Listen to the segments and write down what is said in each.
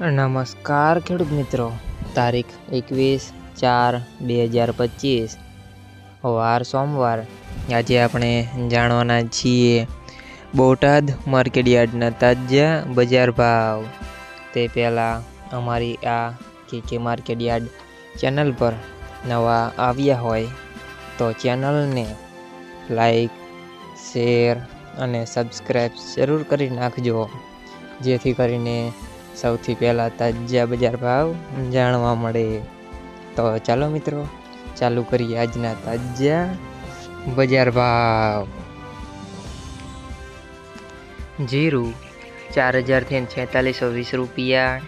નમસ્કાર ખેડૂત મિત્રો. તારીખ એકવીસ ચાર બે હજાર પચીસ. વાર સોમવાર. આજે આપણે જાણવાના છીએ બોટાદ માર્કેટયાર્ડના તાજા બજાર ભાવ. તે પહેલાં અમારી આ કે કે માર્કેટયાર્ડ ચેનલ પર નવા આવ્યા હોય તો ચેનલને લાઈક, શેર અને સબસ્ક્રાઈબ જરૂર કરી નાખજો. જેથી કરીને સૌથી પહેલાં તાજા બજાર ભાવ જાણવા મળે. તો ચાલો મિત્રો, ચાલુ કરીએ આજના તાજા બજાર ભાવ. જીરું ચાર હજારથી છેતાલીસો વીસ રૂપિયા.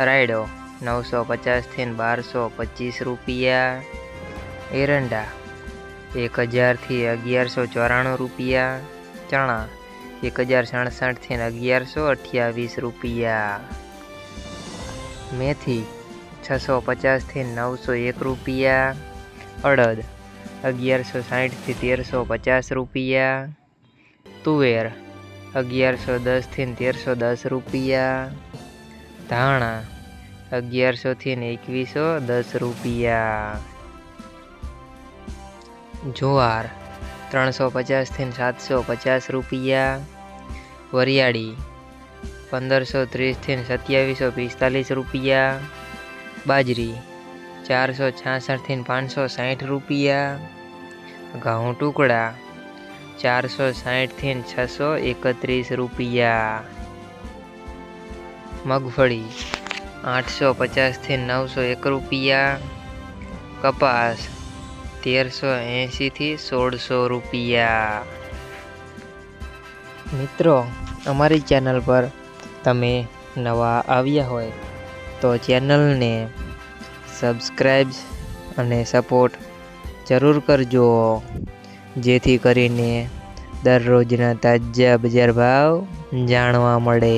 રાયડો નવસો પચાસથી બારસો પચીસ રૂપિયા. એરંડા એક હજારથી અગિયારસો ચોરાણું રૂપિયા. ચણા એક હજાર સડસઠથી અગિયારસો અઠ્યાવીસ રૂપિયા. મેથી છસો પચાસથી નવસો એક રૂપિયા. અડદ અગિયારસો સાઠથી તેરસો પચાસ રૂપિયા. તુવેર અગિયારસો દસથી તેરસો દસ રૂપિયા. ધાણા અગિયારસોથી એકવીસો દસ રૂપિયા. જુવાર ત્રણસો પચાસથી સાતસો પચાસ રૂપિયા. વરિયાળી પંદરસો ત્રીસથી સત્યાવીસો પિસ્તાલીસ રૂપિયા. બાજરી ચારસો છાસઠથી પાંચસો સાઠ રૂપિયા. ઘઉં ટુકડા ચારસો સાઠથી છસો એકત્રીસ રૂપિયા. મગફળી આઠસો પચાસથી નવસો એક રૂપિયા. કપાસ તેરસો એંશીથી સોળસો રૂપિયા. મિત્રો, અમારી ચેનલ પર તમે નવા આવ્યા હોય તો ચેનલને સબસ્ક્રાઈબ અને સપોર્ટ જરૂર કરજો, જેથી કરીને દરરોજના તાજા બજાર ભાવ જાણવા મળે.